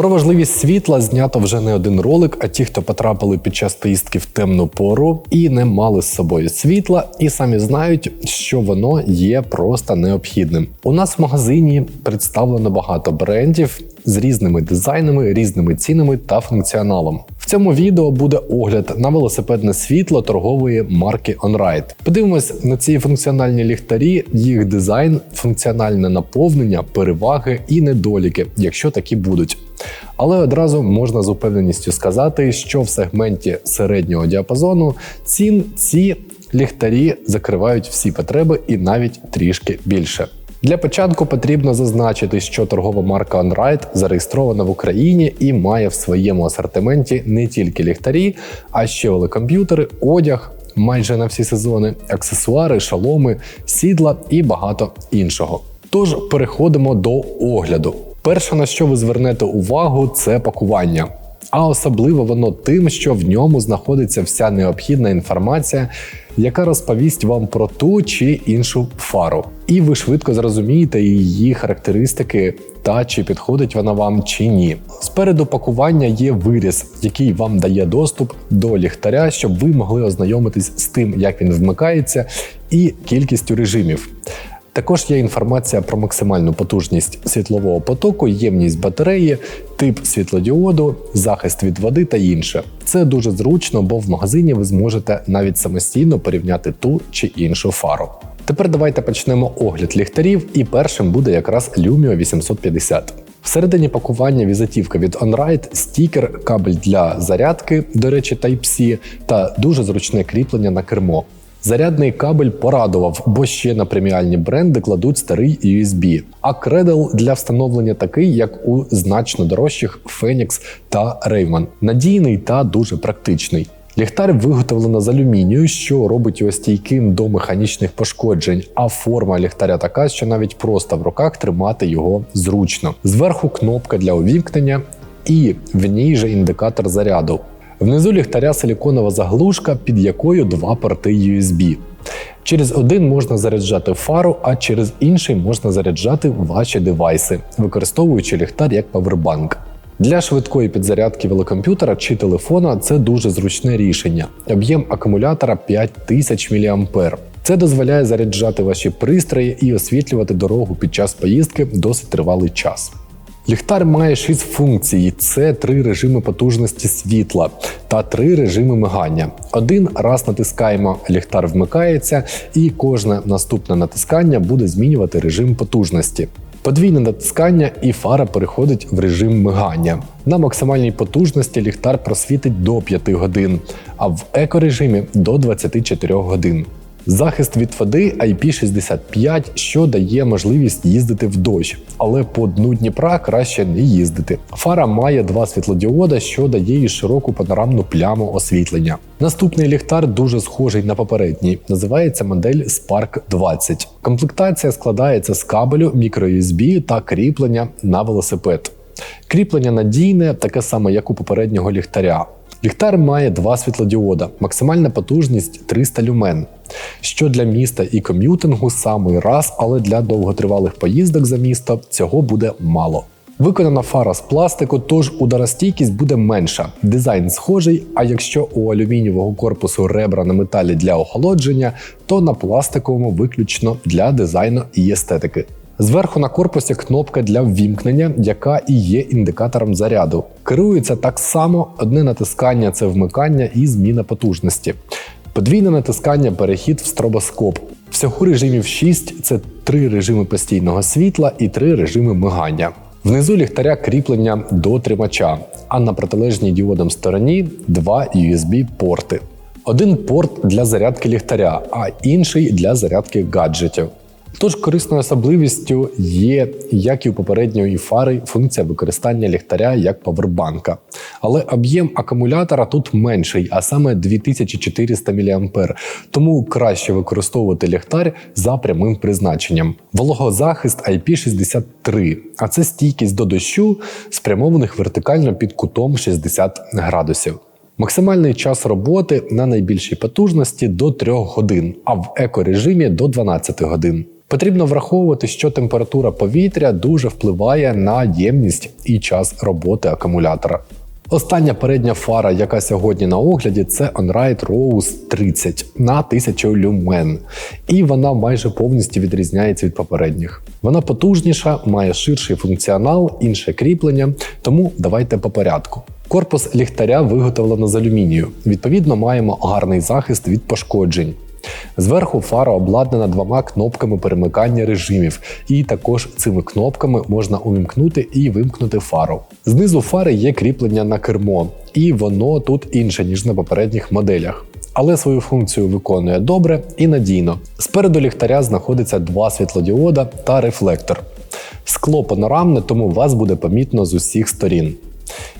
Про важливість світла знято вже не один ролик, а ті, хто потрапили під час поїздки в темну пору і не мали з собою світла, і самі знають, що воно є просто необхідним. У нас в магазині представлено багато брендів з різними дизайнами, різними цінами та функціоналом. В цьому відео буде огляд на велосипедне світло торгової марки OnRide. Подивимось на ці функціональні ліхтарі, їх дизайн, функціональне наповнення, переваги і недоліки, якщо такі будуть. Але одразу можна з упевненістю сказати, що в сегменті середнього діапазону цін ці ліхтарі закривають всі потреби і навіть трішки більше. Для початку потрібно зазначити, що торгова марка OnRide зареєстрована в Україні і має в своєму асортименті не тільки ліхтарі, а ще велокомп'ютери, одяг. Майже на всі сезони, аксесуари, шаломи, сідла і багато іншого. Тож переходимо до огляду. Перше, на що ви звернете увагу, це пакування. А особливо воно тим, що в ньому знаходиться вся необхідна інформація, яка розповість вам про ту чи іншу фару. І ви швидко зрозумієте її характеристики та чи підходить вона вам чи ні. Спереду пакування є виріз, який вам дає доступ до ліхтаря, щоб ви могли ознайомитись з тим, як він вмикається, і кількістю режимів. Також є інформація про максимальну потужність світлового потоку, ємність батареї, тип світлодіоду, захист від води та інше. Це дуже зручно, бо в магазині ви зможете навіть самостійно порівняти ту чи іншу фару. Тепер давайте почнемо огляд ліхтарів, і першим буде якраз Lumio 850. Всередині пакування візитівка від OnRide, стікер, кабель для зарядки, до речі, Type-C, та дуже зручне кріплення на кермо. Зарядний кабель порадував, бо ще на преміальні бренди кладуть старий USB. А Cradle для встановлення такий, як у значно дорожчих Phoenix та Rayman. Надійний та дуже практичний. Ліхтар виготовлено з алюмінію, що робить його стійким до механічних пошкоджень, а форма ліхтаря така, що навіть просто в руках тримати його зручно. Зверху кнопка для увімкнення і в ній же індикатор заряду. Внизу ліхтаря силіконова заглушка, під якою два порти USB. Через один можна заряджати фару, а через інший можна заряджати ваші девайси, використовуючи ліхтар як павербанк. Для швидкої підзарядки велокомп'ютера чи телефона це дуже зручне рішення. Об'єм акумулятора 5000 мА. Це дозволяє заряджати ваші пристрої і освітлювати дорогу під час поїздки досить тривалий час. Ліхтар має 6 функцій: це три режими потужності світла та три режими мигання. Один раз натискаємо, ліхтар вмикається, і кожне наступне натискання буде змінювати режим потужності. Подвійне натискання і фара переходить в режим мигання. На максимальній потужності ліхтар просвітить до 5 годин, а в екорежимі до 24 годин. Захист від води IP65, що дає можливість їздити в дощ, але по дну Дніпра краще не їздити. Фара має два світлодіода, що дає їй широку панорамну пляму освітлення. Наступний ліхтар дуже схожий на попередній, називається модель Spark 20. Комплектація складається з кабелю, мікро-USB та кріплення на велосипед. Кріплення надійне, таке саме, як у попереднього ліхтаря. Ліхтар має два світлодіода, максимальна потужність 300 люмен, що для міста і ком'ютингу самий раз, але для довготривалих поїздок за місто цього буде мало. Виконана фара з пластику, тож ударостійкість буде менша. Дизайн схожий, а якщо у алюмінієвого корпусу ребра на металі для охолодження, то на пластиковому виключно для дизайну і естетики. Зверху на корпусі кнопка для ввімкнення, яка і є індикатором заряду. Керується так само: одне натискання це вмикання і зміна потужності. Подвійне натискання перехід в стробоскоп. Всього режимів 6 це три режими постійного світла і три режими мигання. Внизу ліхтаря кріплення до тримача, а на протилежній діодам стороні два USB-порти. Один порт для зарядки ліхтаря, а інший для зарядки гаджетів. Тож корисною особливістю є, як і у попередньої фари, функція використання ліхтаря як павербанка. Але об'єм акумулятора тут менший, а саме 2400 мА, тому краще використовувати ліхтар за прямим призначенням. Вологозахист IP63, а це стійкість до дощу, спрямованих вертикально під кутом 60 градусів. Максимальний час роботи на найбільшій потужності до 3 годин, а в екорежимі до 12 годин. Потрібно враховувати, що температура повітря дуже впливає на ємність і час роботи акумулятора. Остання передня фара, яка сьогодні на огляді, це OnRide Rose 30 на 1000 люмен. І вона майже повністю відрізняється від попередніх. Вона потужніша, має ширший функціонал, інше кріплення, тому давайте по порядку. Корпус ліхтаря виготовлено з алюмінію. Відповідно, маємо гарний захист від пошкоджень. Зверху фара обладнана двома кнопками перемикання режимів, і також цими кнопками можна увімкнути і вимкнути фару. Знизу фари є кріплення на кермо, і воно тут інше, ніж на попередніх моделях. Але свою функцію виконує добре і надійно. Спереду ліхтаря знаходиться два світлодіода та рефлектор. Скло панорамне, тому вас буде помітно з усіх сторін.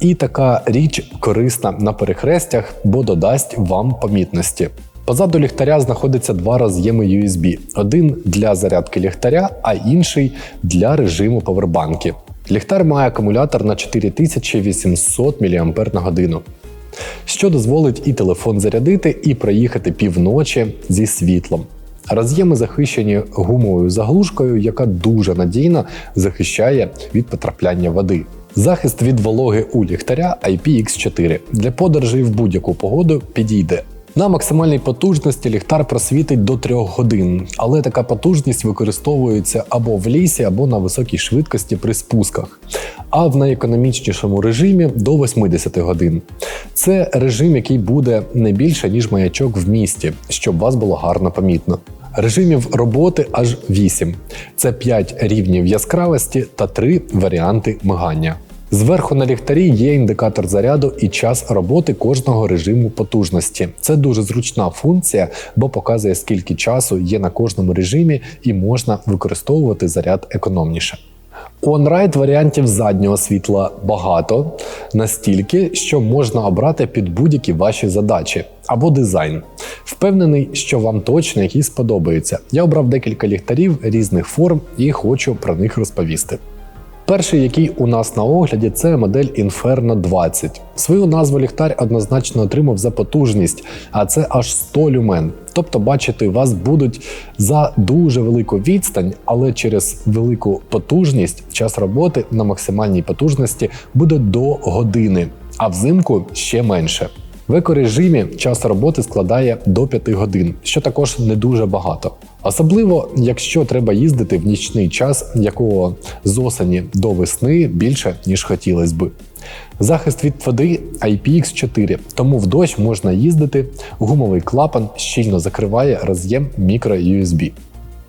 І така річ корисна на перехрестях, бо додасть вам помітності. Позаду ліхтаря знаходиться два роз'єми USB: один для зарядки ліхтаря, а інший для режиму повербанки. Ліхтар має акумулятор на 4800 мАч, що дозволить і телефон зарядити, і проїхати півночі зі світлом. Роз'єми захищені гумовою заглушкою, яка дуже надійно захищає від потрапляння води. Захист від вологи у ліхтаря IPX4 для подорожей в будь-яку погоду підійде. На максимальній потужності ліхтар просвітить до 3 годин, але така потужність використовується або в лісі, або на високій швидкості при спусках, а в найекономічнішому режимі до 80 годин. Це режим, який буде не більше, ніж маячок в місті, щоб вас було гарно помітно. Режимів роботи аж 8. Це 5 рівнів яскравості та 3 варіанти мигання. Зверху на ліхтарі є індикатор заряду і час роботи кожного режиму потужності. Це дуже зручна функція, бо показує, скільки часу є на кожному режимі, і можна використовувати заряд економніше. У OnRide варіантів заднього світла багато, настільки, що можна обрати під будь-які ваші задачі або дизайн. Впевнений, що вам точно якийсь сподобається. Я обрав декілька ліхтарів різних форм і хочу про них розповісти. Перший, який у нас на огляді, це модель Inferno 20. Свою назву ліхтар однозначно отримав за потужність, а це аж 100 люмен. Тобто, бачити, вас будуть за дуже велику відстань, але через велику потужність час роботи на максимальній потужності буде до години, а взимку ще менше. В екорежимі час роботи складає до 5 годин, що також не дуже багато. Особливо, якщо треба їздити в нічний час, якого з осені до весни більше, ніж хотілося би. Захист від води IPX4, тому в дощ можна їздити, гумовий клапан щільно закриває роз'єм мікро-USB.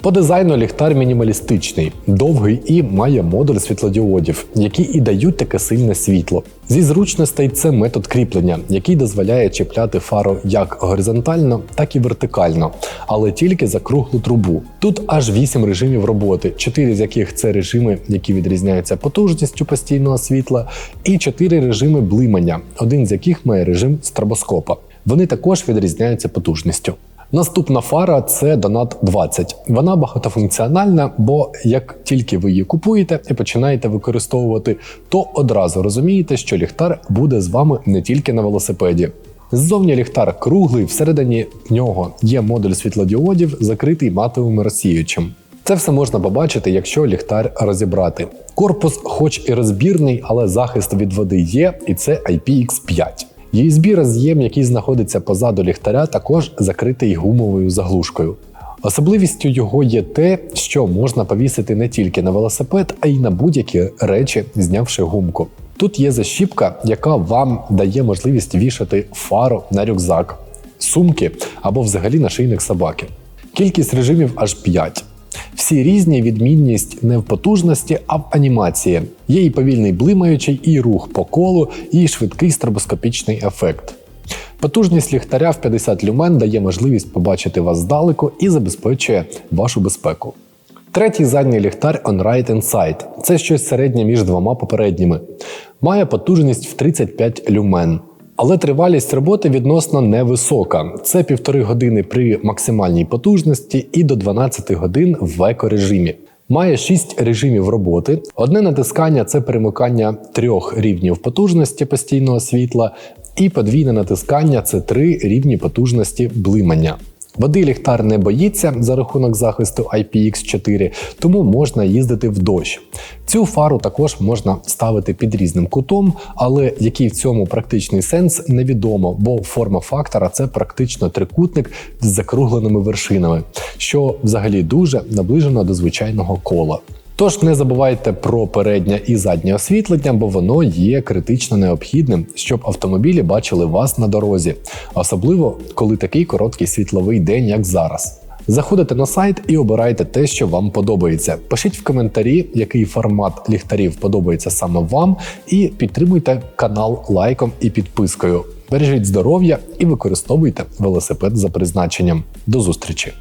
По дизайну ліхтар мінімалістичний, довгий і має модуль світлодіодів, які і дають таке сильне світло. Зі зручностей це метод кріплення, який дозволяє чіпляти фару як горизонтально, так і вертикально, але тільки за круглу трубу. Тут аж 8 режимів роботи, 4 з яких це режими, які відрізняються потужністю постійного світла, і 4 режими блимання, один з яких має режим стробоскопа. Вони також відрізняються потужністю. Наступна фара це Donat 20. Вона багатофункціональна, бо як тільки ви її купуєте і починаєте використовувати, то одразу розумієте, що ліхтар буде з вами не тільки на велосипеді. Ззовні ліхтар круглий, всередині нього є модуль світлодіодів, закритий матовим розсіючим. Це все можна побачити, якщо ліхтар розібрати. Корпус, хоч і розбірний, але захист від води є, і це IPX5. USB роз'єм, який знаходиться позаду ліхтаря, також закритий гумовою заглушкою. Особливістю його є те, що можна повісити не тільки на велосипед, а й на будь-які речі, знявши гумку. Тут є защіпка, яка вам дає можливість вішати фару на рюкзак, сумки або взагалі на шийник собаки. Кількість режимів аж 5. Всі різні відмінність не в потужності, а в анімації. Є і повільний блимаючий, і рух по колу, і швидкий стробоскопічний ефект. Потужність ліхтаря в 50 люмен дає можливість побачити вас здалеку і забезпечує вашу безпеку. Третій задній ліхтар OnRide Insight. Це щось середнє між двома попередніми. Має потужність в 35 люмен. Але тривалість роботи відносно невисока. Це півтори години при максимальній потужності і до 12 годин в екорежимі. Має 6 режимів роботи. Одне натискання це перемикання трьох рівнів потужності постійного світла, і подвійне натискання це три рівні потужності блимання. Води ліхтар не боїться за рахунок захисту IPX4, тому можна їздити в дощ. Цю фару також можна ставити під різним кутом, але який в цьому практичний сенс невідомо, бо форма фактора це практично трикутник з закругленими вершинами, що взагалі дуже наближено до звичайного кола. Тож не забувайте про переднє і заднє освітлення, бо воно є критично необхідним, щоб автомобілі бачили вас на дорозі, особливо коли такий короткий світловий день, як зараз. Заходите на сайт і обирайте те, що вам подобається. Пишіть в коментарі, який формат ліхтарів подобається саме вам, і підтримуйте канал лайком і підпискою. Бережіть здоров'я і використовуйте велосипед за призначенням. До зустрічі!